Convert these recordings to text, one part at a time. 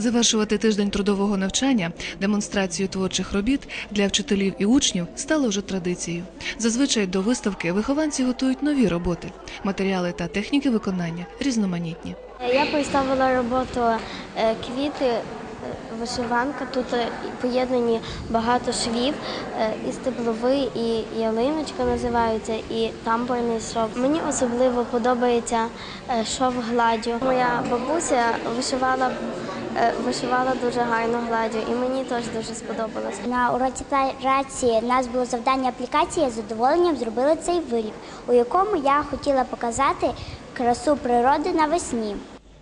Завершувати тиждень трудового навчання демонстрацією творчих робіт для вчителів і учнів стало вже традицією. Зазвичай до виставки вихованці готують нові роботи, матеріали та техніки виконання різноманітні. Я представила роботу е, квіти, е, вишиванка. Тут е, поєднані багато швів, і стебловий, і ялиночка називаються, і тамбурний шов. Мені особливо подобається шов гладдю. Моя бабуся вишивала, вишивала дуже гарно гладдю, і мені теж дуже сподобалось. На уроці праці у нас було завдання аплікації. Я з задоволенням зробила цей виріб, у якому я хотіла показати красу природи навесні.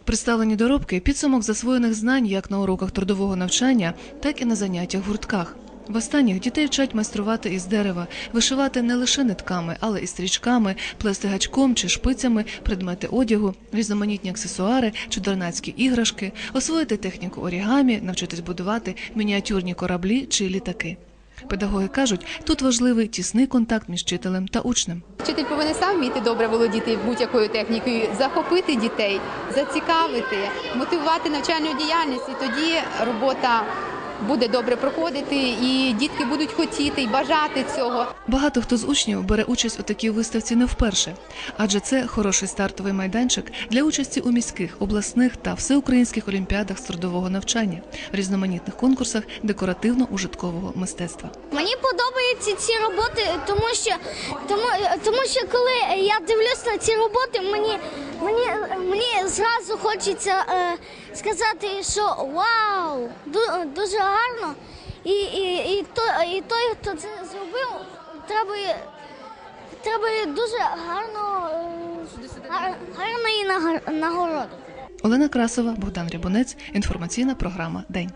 Представлені доробки підсумок засвоєних знань як на уроках трудового навчання, так і на заняттях в гуртках. В останніх дітей вчать майструвати із дерева, вишивати не лише нитками, але і стрічками, плести гачком чи шпицями, предмети одягу, різноманітні аксесуари, чудернацькі іграшки, освоїти техніку орігамі, навчитись будувати мініатюрні кораблі чи літаки. Педагоги кажуть, тут важливий тісний контакт між вчителем та учнем. Вчитель повинен сам вміти добре володіти будь-якою технікою, захопити дітей, зацікавити, мотивувати навчальну діяльність, і тоді робота буде добре проходити, і дітки будуть хотіти і бажати цього. Багато хто з учнів бере участь у такій виставці не вперше, адже це хороший стартовий майданчик для участі у міських, обласних та всеукраїнських олімпіадах з трудового навчання, різноманітних конкурсах декоративно-ужиткового мистецтва. Мені подобаються ці роботи, тому що тому, тому що коли я дивлюсь на ці роботи, мені мені, мені зразу хочеться е, сказати, що вау, ду- дуже гарно. І, і, і, то, і той, хто це зробив, треба, треба дуже гарно е, гар- гарної нагороди. Олена Красова, Богдан Рябунець. Інформаційна програма День.